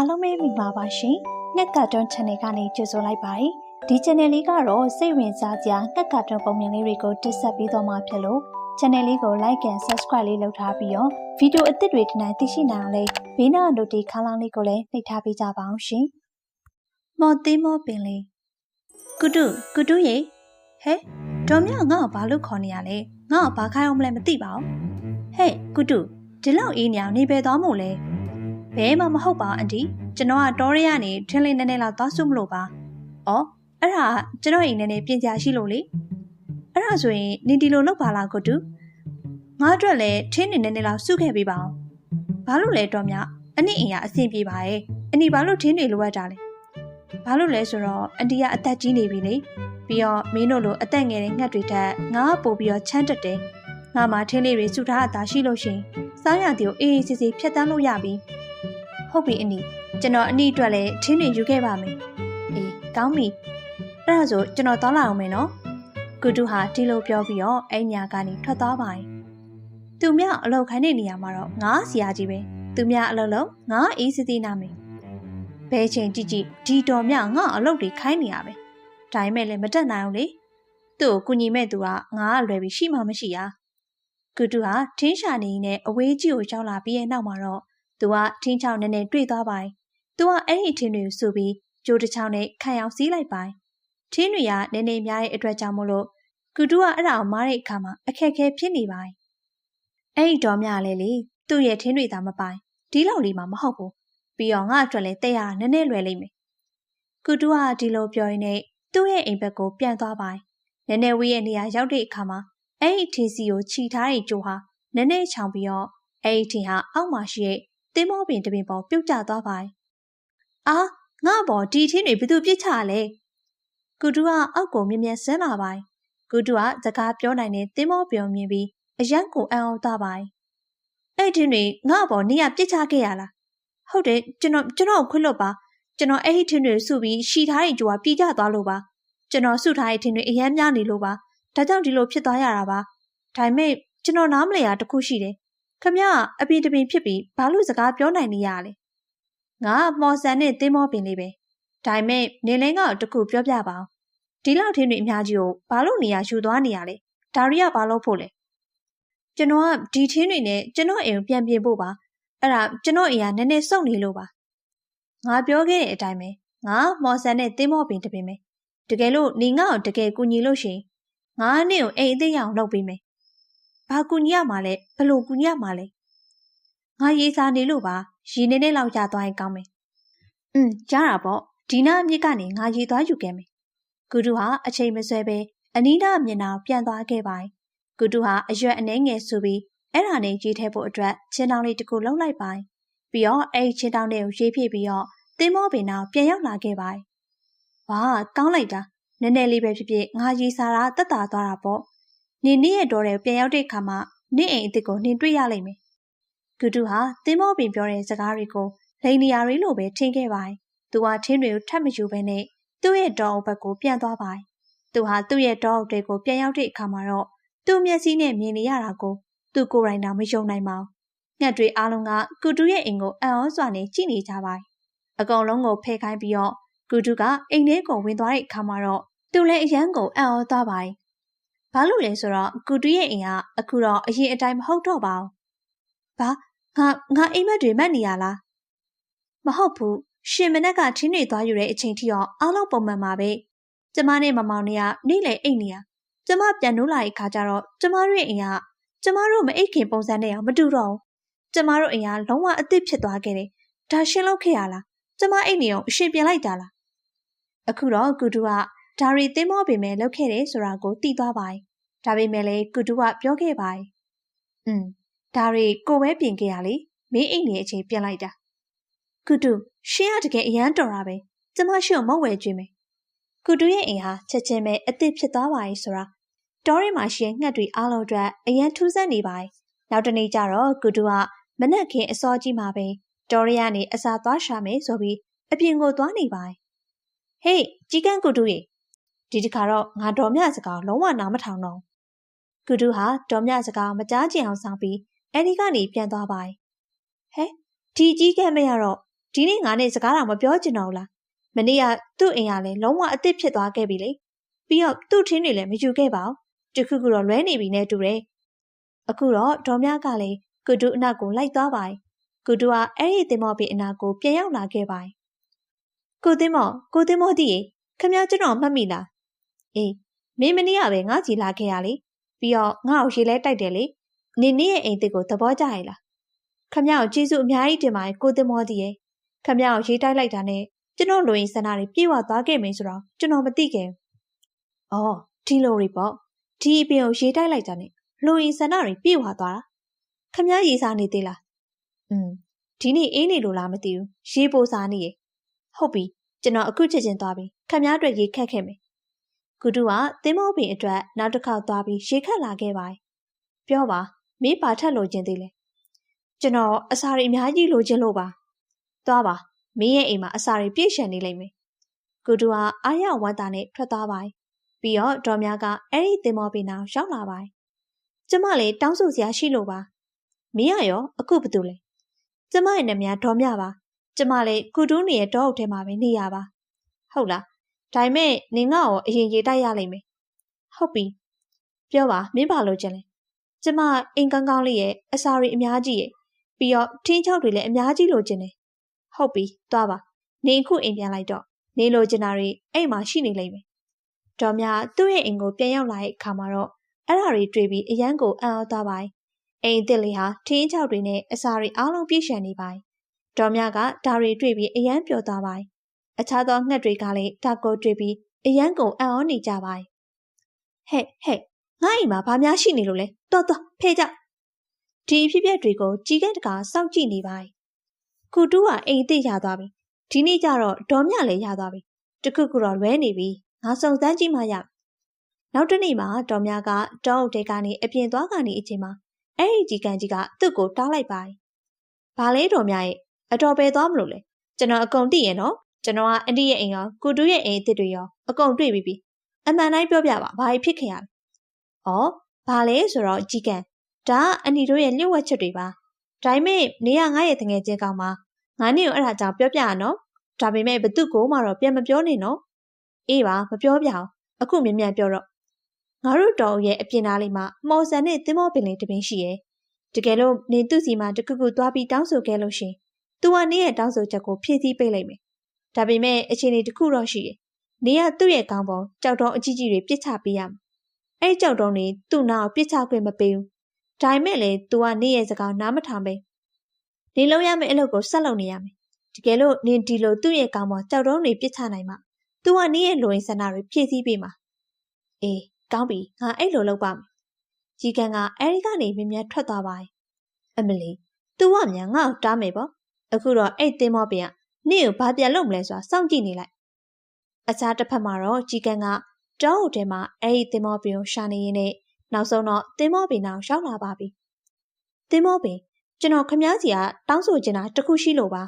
အားလုံးပဲမိပါပါရှင်။ငှက်ကတွန်း channel ကနေကြိုဆိုလိုက်ပါတယ်။ဒီ channel လေးကတော့စိတ်ဝင်စားစရာငှက်ကတွန်းပုံမြင်လေးတွေကိုတင်ဆက်ပေးသွားမှာဖြစ်လို့ channel လေးကို like and subscribe လေးလုပ်ထားပြီးတော့ဗီဒီယိုအသစ်တွေဒီနေ့သိရှိနိုင်အောင်လေးဘေးနား notification ခန်းလောင်းလေးကိုလည်းနှိပ်ထားပေးကြပါအောင်ရှင်။မော်သေးမော်ပင်လေးကုတုကုတုရေဟဲ့ဒေါ်မြငါ့ကိုဘာလို့ခေါ်နေရလဲငါ့ကိုဘာခိုင်းအောင်မလဲမသိပါဘူးဟဲ့ကုတုဒီလောက်အေးနေအောင်နေပဲသွားမို့လဲ ဘဲမှမဟုတ်ပါအန်တီကျွန်တော်ကတောရဲကနေထင်းလေးနည်းနည်းလောက်သွားစုမလို့ပါ။အော်အဲ့ဒါကျွန်တော်အိမ်နည်းနည်းပြင်ကြရှိလို့လေ။အဲ့ဒါဆိုရင်နင်ဒီလိုလုပ်ပါလားကိုတူ။ငါအတွက်လည်းထင်းနေနည်းနည်းလောက်စုခဲ့ပေးပါအောင်။ဘာလို့လဲတော့မြအနစ်အိမ်ကအဆင်ပြေပါရဲ့။အနီဘာလို့ထင်းတွေလိုအပ်တာလဲ။ဘာလို့လဲဆိုတော့အန်တီကအသက်ကြီးနေပြီလေ။ပြီးတော့မင်းတို့လိုအသက်ငယ်တဲ့ငှက်တွေထက်ငါကပို့ပြီးတော့ချမ်းတက်တယ်။ငါမှထင်းလေးတွေစုထားတာရှိလို့ရှင်။စားရတဲ့ကိုအေးအေးဆေးဆေးဖြတ်တန်းလို့ရပြီ။ ဟုတ်ပြီအနီကျွန်တော်အနီအတွက်လည်းထင်းနေယူခဲ့ပါမယ်။အေးကောင်းပြီ။အဲ့ဒါဆိုကျွန်တော်တောင်းလာအောင်မယ်နော်။ကုတုဟာဒီလိုပြောပြီးတော့အဲ့ညာကနေထွက်သွားပါတယ်။သူမြအလောက်ခိုင်းတဲ့နေရာမှာတော့ငါးစီယာကြီးပဲ။သူမြအလောက်လုံးငါအေးစသေးနာမယ်။ဘဲချိန်ကြည့်ကြည့်ဒီတော်မြငါအလောက်တွေခိုင်းနေရပဲ။ဒါပေမဲ့လည်းမတက်နိုင်အောင်လေ။သူ့ကိုကုညီမဲ့သူကငါအလွယ်ပြီးရှိမှမရှိရ။ကုတုဟာထင်းရှာနေနဲ့အဝေးကြီးကိုရောက်လာပြီးရဲ့နောက်မှာတော့ သူကထင်းချောင်းနဲ့နဲ့တွေ့သွားပါတယ်။သူကအဲ့ဒီထင်းတွေကိုစုပြီးကြိုးတစ်ချောင်းနဲ့ခံအောင်စီးလိုက်ပါတယ်။ထင်းတွေကနည်းနည်းများတဲ့အတွက်ကြောင့်မို့လို့ကုတူကအဲ့ဒါကိုမားတဲ့အခါမှာအခက်အခဲဖြစ်နေပါတယ်။အဲ့ဒီတော်မြလည်းလေသူ့ရဲ့ထင်းတွေသာမပိုင်ဒီလောက်လေးမှမဟုတ်ဘူး။ပြီးတော့ငါအတွက်လည်းတဲ့ရနည်းနည်းလွယ်လိမ့်မယ်။ကုတူကဒီလိုပြောရင်းနဲ့သူ့ရဲ့အိမ်ဘက်ကိုပြန်သွားပါတယ်။နည်းနည်းဝေးရဲ့နေရာရောက်တဲ့အခါမှာအဲ့ဒီထင်းစီကိုခြိထားတဲ့ကြိုးဟာနည်းနည်းချောင်ပြီးတော့အဲ့ဒီထင်းဟာအောက်မှာရှိတဲ့ တင်းမောပင်တပင်ပေါ်ပြုတ်ကျသွားပါတယ်။အာငါပေါ်ဒီထင်းတွေဘသူပြစ်ချလဲ။ကုတူကအောက်ကိုမြင်မြန်ဆင်းလာပါတယ်။ကုတူကစကားပြောနိုင်တဲ့တင်းမောပင်မြင်ပြီးအယံကိုအံ့ဩသွားပါတယ်။အဲ့ထင်းတွေငါပေါ်နေရပြစ်ချခဲ့ရလား။ဟုတ်တယ်ကျွန်တော်ကျွန်တော်ခွင့်လွတ်ပါကျွန်တော်အဲ့ဒီထင်းတွေစုပြီးရှီထားတဲ့ကြိုးကပြေးကျသွားလို့ပါကျွန်တော်စုထားတဲ့ထင်းတွေအယမ်းများနေလို့ပါဒါကြောင့်ဒီလိုဖြစ်သွားရတာပါဒါပေမဲ့ကျွန်တော်နားမလည်ရတခုရှိတယ် ခမအပင်တပင်ဖြစ်ပြီးဘာလို့စကားပြောနိုင်နေရလဲငါမော်ဆန်နဲ့တင်းမောပင်လေးပဲဒါပေမဲ့နေလင်းကတခုပြောပြပါအောင်ဒီလောက်ထင်းတွေအများကြီးကိုဘာလို့နေရယူသွားနေရလဲဒါရီကဘာလို့ဖို့လဲကျွန်တော်ကဒီထင်းတွေနဲ့ကျွန်တော်အိမ်ကိုပြန်ပြင်ဖို့ပါအဲ့ဒါကျွန်တော်အိမ်ကနည်းနည်းစုံနေလို့ပါငါပြောခဲ့တဲ့အတိုင်းပဲငါမော်ဆန်နဲ့တင်းမောပင်တပင်ပဲတကယ်လို့နေငါ့ကိုတကယ်ကူညီလို့ရှိရင်ငါနဲ့ကိုအိမ်အသိရအောင်လုပ်ပေးမယ် ဘာကူညီရမှာလဲဘလို့ကူညီရမှာလဲငါရေးစားနေလို့ပါရေနေနေလောက်ရသွားရင်ကောင်းမယ်อืมကြားတာပေါ့ဒီနာအမြစ်ကနေငါရေသွားယူခဲ့မယ်ကုတုဟာအချိန်မဆွဲပဲအနီးနားမျက်နှာပြန်သွားခဲ့ပါတယ်ကုတုဟာအရွက်အနှဲငယ်ဆိုပြီးအဲ့ဒါနဲ့ရေးထဲဖို့အတွက်ချင်းတောင်းလေးတစ်ခုလှုပ်လိုက်ပါတယ်ပြီးတော့အဲ့ချင်းတောင်းလေးကိုရေးပြပြီးတော့တင်းမောပင်နောက်ပြန်ရောက်လာခဲ့ပါတယ်ဝါကောင်းလိုက်တာနည်းနည်းလေးပဲဖြစ်ဖြစ်ငါရေးစားတာတက်တာသွားတာပေါ့ နေနေ့ရဲ့တော်တဲ့ပြန်ရောက်တဲ့အခါမှာနေ့အိမ်အစ်စ်ကိုနှင်တွေ့ရလိမ့်မယ်။ဂူတူဟာတင်းမောပင်ပြောတဲ့စကားတွေကိုလိန်နေရာတွေလိုပဲထင်ခဲ့ပါတယ်။သူဟာထင်းတွေကိုထပ်မယူဘဲနဲ့သူ့ရဲ့တောအုပ်ဘက်ကိုပြန်သွားပါတယ်။သူဟာသူ့ရဲ့တောအုပ်တွေကိုပြန်ရောက်တဲ့အခါမှာတော့သူ့မျက်စိနဲ့မြင်နေရတာကိုသူကိုယ်တိုင်တော့မယုံနိုင်ပါဘူး။ငှက်တွေအားလုံးကကူတူရဲ့အိမ်ကိုအံ့ဩစွာနဲ့ကြည့်နေကြပါတယ်။အကောင်လုံးကိုဖယ်ခိုင်းပြီးတော့ကူတူကအိမ်ထဲကိုဝင်သွားတဲ့အခါမှာတော့သူလည်းအရန်ကိုအံ့ဩသွားပါတယ်။ ဘာလို့လဲဆိုတော့ကုတူရဲ့အိမ်ကအခုတော့အရင်အတိုင်းမဟုတ်တော့ပါဘူး။ဘာငါငါအိမ်မက်တွေမက်နေရလား။မဟုတ်ဘူး။ရှင်မနက်ကထင်းတွေသွားယူတဲ့အချိန်ထိတော့အားလုံးပုံမှန်ပါပဲ။ကျမနဲ့မမောင်နဲ့ကနေ့လေအိတ်နေရ။ကျမပြန်နိုးလာတဲ့ခါကျတော့ကျမတို့ရဲ့အိမ်ကကျမတို့မအိတ်ခင်ပုံစံနဲ့အောင်မတူတော့ဘူး။ကျမတို့အိမ်ကလုံးဝအသစ်ဖြစ်သွားခဲ့တယ်။ဒါရှင်းလို့ခဲ့ရလား။ကျမအိတ်နေအောင်အရှင်ပြန်လိုက်တာလား။အခုတော့ကုတူကဒါရီသင်းမောပေမဲ့လောက်ခဲ့တယ်ဆိုတာကိုသိသွားပါတယ်။ ဒါပေမဲ့လည်းကုတူကပြောခဲ့ပါတယ်။อืมဒါရီကိုပဲပြင်ခဲ့ရလေမင်းအိတ်နေအချိန်ပြန်လိုက်တာ။ကုတူရှင်းရတကယ်အရန်တော်တာပဲ။ကျမရှင်းမဝယ်ကြွေးမယ်။ကုတူရဲ့အိမ်ဟာချက်ချင်းပဲအစ်စ်ဖြစ်သွားပါရဲ့ဆိုတာတောထဲမှာရှိတဲ့ငှက်တွေအားလုံးအတွက်အရန်ထူးဆန်းနေပါတယ်။နောက်တနေ့ကျတော့ကုတူကမနက်ခင်းအစောကြီးမှာပဲတောရရနေအစာသွားရှာမယ်ဆိုပြီးအပြင်ကိုသွားနေပါတယ်။ဟေးကြီးကန်းကုတူရေဒီတစ်ခါတော့ငါတော်မြစကားလုံးဝနားမထောင်တော့ ကုတူဟာတော်မြစကားမကြားကျင်အောင်ဆောင်ပြီးအဲဒီကနေပြန်သွားပါတယ်ဟဲဒီကြီးကဲမရတော့ဒီနေ့ငါနဲ့စကားတော့မပြောချင်တော့ဘူးလားမနေ့ကသူ့အိမ်ကလည်းလုံးဝအစ်စ်ဖြစ်သွားခဲ့ပြီလေပြီးတော့သူ့ထင်းတွေလည်းမယူခဲ့ပါဘူးတခုခုတော့လွဲနေပြီနဲ့တူတယ်အခုတော့ဒေါ်မြကလည်းကုတုအနောက်ကိုလိုက်သွားပါကုတုကအဲ့ဒီတင်မော့ပင်အနာကိုပြန်ရောက်လာခဲ့ပါကိုတင်မော့ကိုတင်မော့တည်းခမကျွန်တော်မှတ်မိလားအေးမင်းမနေ့ကပဲငါကြည်လာခဲ့ရလေ ပြီးတော့ငါ့ကိုရေလဲတိုက်တယ်လေနေနေရဲ့အိမ်တစ်ကိုသဘောကျရလားခမကိုကျေးဇူးအများကြီးတင်ပါတယ်ကိုတင်မော့တည်းခမကိုရေးတိုက်လိုက်တာနဲ့ကျွန်တော်လူရင်းဆန္ဒတွေပြေဝသွားခဲ့မယ်ဆိုတော့ကျွန်တော်မသိခဲ့ဘူး။အော်ဒီလိုတွေပေါ့ဒီအပြင်ကိုရေးတိုက်လိုက်တာနဲ့လူရင်းဆန္ဒတွေပြေဝသွားတာခမရေးစားနေသေးလား။อืมဒီနေ့အေးနေလို့လားမသိဘူးရေးပိုးစားနေရဟုတ်ပြီကျွန်တော်အခုချက်ချင်းသွားပြီခမအတွက်ရေးခတ်ခဲ့မယ်။ ကုတုကသင်းမောပင်အတွက်နောက်တစ်ခေါက်သွားပြီးရေခတ်လာခဲ့ပါတယ်။ပြောပါမင်းပါထက်လိုချင်သေးလဲ။ကျွန်တော်အစာတွေအများကြီးလိုချင်လို့ပါ။သွားပါမင်းရဲ့အိမ်မှာအစာတွေပြည့်ရှံနေလိမ့်မယ်။ကုတူဟာအာရဝမ်းသာနဲ့ထွက်သွားပါ။ပြီးတော့ဒေါ်များကအဲ့ဒီသင်္ဘောပင်နာရောက်လာပါ။ကျမလည်းတောင်းဆိုစရာရှိလို့ပါ။မင်းရရောအခုဘာတူလဲ။ကျမရဲ့နာမည်ဒေါ်မြပါ။ကျမလည်းကုတူနေရဲ့တောအုပ်ထဲမှာပဲနေရပါ။ဟုတ်လား။ ဒါပေမဲ့နင်ငါ့ကိုအရင်ရေးတိုက်ရလိမ့်မယ်။ဟုတ်ပြီ။ပြောပါမင်းဘာလို့ကြလဲ။ကျမအိမ်ကောင်းကောင်းလေးရဲ့အစာတွေအများကြီးရဲ့ပြီးတော့ထင်းချောက်တွေလည်းအများကြီးလိုချင်တယ်ဟုတ်ပြီသွားပါနေခုအိမ်ပြန်လိုက်တော့နေလိုချင်တာတွေအဲ့မှာရှိနေလိမ့်မယ်ဒေါ်မြသူ့ရဲ့အိမ်ကိုပြန်ရောက်လာတဲ့အခါမှာတော့အဲ့ဓာတွေတွေ့ပြီးအရန်ကိုအံ့ဩသွားပါအိမ်တစ်လေးဟာထင်းချောက်တွေနဲ့အစာတွေအားလုံးပြည့်ရှံနေပါဒေါ်မြကဒါတွေတွေ့ပြီးအရန်ပျော်သွားပါ အခြားသောငှက်တွေကလည်းဒါကိုတွေ့ပြီးအရန်ကိုအံ့ဩနေကြပါဟဲ့ဟဲ့ငါ့အိမ်မှာဘာများရှိနေလို့လဲတော်တော်ဖဲကြဒီဖြစ်ပျက်တွေကိုကြီးကဲတကာစောင့်ကြည့်နေပါကိုတူးကအိမ်သိရသွားပြီဒီနေ့ကျတော့ဒေါ်မြလည်းရသွားပြီတခုခုတော့လွဲနေပြီငါစုံစမ်းကြည့်မှရနောက်တနေ့မှာဒေါ်မြကတောအုပ်တဲကနေအပြင်သွားကနေအချိန်မှာအဲ့ဒီကြီးကန်ကြီးကသူ့ကိုတားလိုက်ပါဘာလဲဒေါ်မြရဲ့အတော်ပဲသွားမလို့လဲကျွန်တော်အကုန်သိရနော် ကျွန်တော်ကအန်တီရဲ့အိမ်ရောကိုတူးရဲ့အိမ်အစ်တွေရောအကုန်တွေ့ပြီးပြီအမှန်တိုင်းပြောပြပါဘာဖြစ်ခင်ရလဲဩဘာလဲဆိုတော့ကြီးကန်ဒါကအန်တီတို့ရဲ့လျှို့ဝှက်ချက်တွေပါဒါပေမဲ့နေရငါ့ရဲ့တငယ်ချင်းကောင်မှာငါနေကိုအဲ့ဒါကြောင့်ပြောပြရနော်ဒါပေမဲ့ဘသူ့ကိုမှတော့ပြန်မပြောနေနော်အေးပါမပြောပြအောင်အခုမြင်မြန်ပြောတော့ငါတို့တော်ရဲ့အပြင်သားလေးမှာမော်ဆန်နဲ့သင်းမောပင်လေးတပင်းရှိရဲ့တကယ်လို့နေသူ့စီမှာတခုခုသွားပြီးတောင်းဆိုခဲ့လို့ရှင်သူကနေရဲ့တောင်းဆိုချက်ကိုဖြည့်ဆည်းပေးလိုက်မယ် ဒါပေမဲ့အချိန်လေးတစ်ခုတော့ရှိတယ်နေရသူ့ရဲ့ကောင်းပေါ်ကြောက်တုံးအကြီးကြီးတွေပြစ်ချပေးရမယ်အဲ့ကြောက်တုံးတွေသူ့နာကိုပြစ်ချခွင့်မပေးဘူးဒါပေမဲ့လေ तू ကနေရဲ့စကားနားမထောင်ပဲနေလုံးရမယ့်အလုပ်ကိုဆက်လုပ်နေရမယ်တကယ်လို့နင်ဒီလိုသူ့ရဲ့ကောင်းပေါ်ကြောက်တုံးတွေပြစ်ချနိုင်မှ तू ကနေရဲ့လိုရင်းဆန္ဒတွေဖြည့်ဆည်းပေးမှာအေးကောင်းပြီငါအဲ့လိုလုပ်ပါမယ်ကြီးကန်ကအဲဒီကနေမြင်မြတ်ထွက်သွားပါရဲ့အမလီ तू ကမြန်ငါ့ကိုတားမယ်ပေါ့အခုတော့အဲ့တင်းမောပြန် နင့်ကိုဘာပြန်လုပ်မလဲဆိုတာစောင့်ကြည့်နေလိုက်အခြားတစ်ဖက်မှာတော့ကြီးကန်ကတောအုပ်ထဲမှာအဲ့ဒီတင်းမောပင်ကိုရှာနေရင်းနဲ့နောက်ဆုံးတော့သင်္ဘောပင်နောက်ရောက်လာပါပြီ။သင်္ဘောပင်ကျွန်တော်ခမားစီကတောင်းဆိုချင်တာတခုရှိလို့ပါ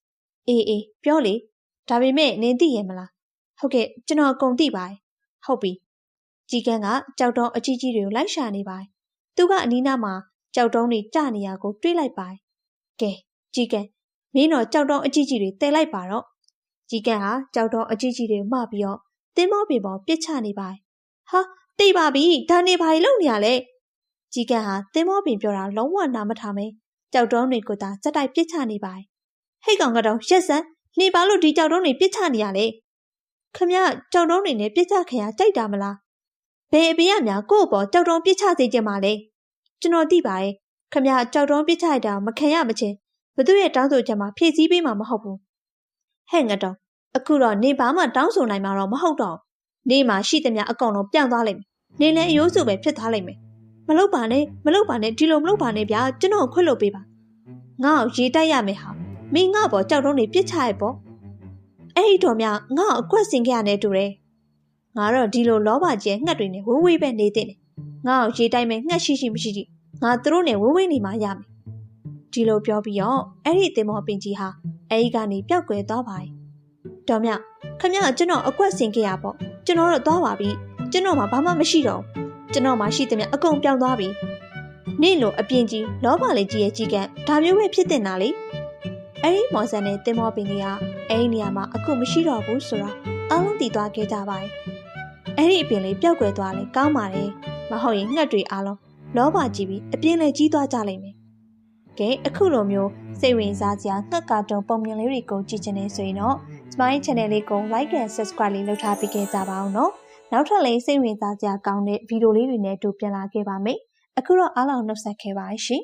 ။အေးအေးပြောလေဒါပေမဲ့နင်သိရဲ့မလား။ဟုတ်ကဲ့ကျွန်တော်အကုန်သိပါတယ်။ဟုတ်ပြီ။ကြီးကန်းကကြောက်တုံးအကြီးကြီးတွေကိုလိုက်ရှာနေပါတယ်။သူကအနီးနားမှာကြောက်တုံးတွေကျနေရကိုတွေးလိုက်ပါတယ်။ကဲကြီးကန်း မင်းတော့ကြောက်တုံးအကြီးကြီးတွေတဲလိုက်ပါတော့။ကြီးကန်းဟာကြောက်တုံးအကြီးကြီးတွေမှပြီးတော့သင်္ဘောပင်ပေါ်ပြစ်ချနေပါတယ်။ဟာသိပါပြီဒါနေဘာလို့နေရလဲကြီးကန်းဟာသင်္ဘောပင်ပြောတာလုံးဝနားမထားမဲကြောက်တုံးတွေကိုသာစက်တိုက်ပစ်ချနေပါဟဲ့ကောင်ကတော့ရက်စံနေပါလို့ဒီကြောက်တုံးတွေပစ်ချနေရလဲခမကြောက်တုံးတွေနဲ့ပစ်ချခင်ရကြိုက်တာမလားဘယ်အပင်ရများကို့အပေါ်ကြောက်တုံးပစ်ချစေချင်ပါလဲကျွန်တော်သိပါရဲ့ခမကြောက်တုံးပစ်ချရတာမခံရမချင်း ဘသူရဲ့တောင်းဆိုချက်မှာဖြည့်ဆည်းပေးမှာမဟုတ်ဘူးဟဲ့ငါတော့အခုတော့နေဘာမှတောင်းဆိုနိုင်မှာတော့မဟုတ်တော့နေမှာရှိသမျှအကောင်လုံးပြန့်သွားလိမ့်မယ်နေလည်းအယိုးစုပဲဖြစ်သွားလိမ့်မယ်မလုပ်ပါနဲ့မလုပ်ပါနဲ့ဒီလိုမလုပ်ပါနဲ့ဗျာကျွန်တော်ခွင့်လို့ပေးပါငါ့ကိုရေးတိုက်ရမယ်ဟာမင်းငါ့ဘောကြောက်တုံးနေပြစ်ချရဲ့ပေါ့အဲ့ဒီတော့မြငါ့ကိုအကွက်စင်ခဲ့ရတဲ့တူတယ်ငါတော့ဒီလိုလောဘကြီးငှက်တွေနဲ့ဝေးဝေးပဲနေတဲ့ငါ့ကိုရေးတိုက်မယ်ငှက်ရှိရှိမရှိရှိငါသူတို့နဲ့ဝေးဝေးနေမှရမယ် ဒီလိုပြောပြီးတော့အဲ့ဒီတင်မောပင်ကြီးဟာအဲ့ဒီကနေပျောက်ကွယ်သွားပါတယ်တော်မြခမကကျွန်တော်အကွက်စင်ခဲ့ရပေါ့ကျွန်တော်တော့သွားပါပြီကျွန်တော်မှဘာမှမရှိတော့ကျွန်တော်မှရှိသမျှအကုန်ပြောင်းသွားပြီနေ့လိုအပြင်းကြီးလောဘလေးကြီးရဲ့ကြီးကံဒါမျိုးပဲဖြစ်တင်တာလေအဲ့ဒီမော်ဆန်နဲ့တင်မောပင်တွေကအဲ့ဒီနေရာမှာအခုမရှိတော့ဘူးဆိုတော့အားလုံးတည်သွားခဲ့ကြပါတယ်အဲ့ဒီအပင်လေးပျောက်ကွယ်သွားလဲကောင်းပါတယ်မဟုတ်ရင်ငှက်တွေအားလုံးလောဘကြီးပြီးအပြင်းလဲကြီးသွားကြလိမ့်မယ် ကဲအခုလိုမျိုးစိတ်ဝင်စားစရာငှက်ကာတွန်ပုံမြင်လေးတွေကိုကြည့်ချင်နေဆိုရင်တော့ကျမရဲ့ channel လေးကို like and subscribe လေးလုပ်ထားပေးခဲ့ကြပါအောင်နော်နောက်ထပ်လေးစိတ်ဝင်စားစရာကောင်းတဲ့ဗီဒီယိုလေးတွေနဲ့တူပြန်လာခဲ့ပါမယ်အခုတော့အားလုံးနှုတ်ဆက်ခဲ့ပါရှင်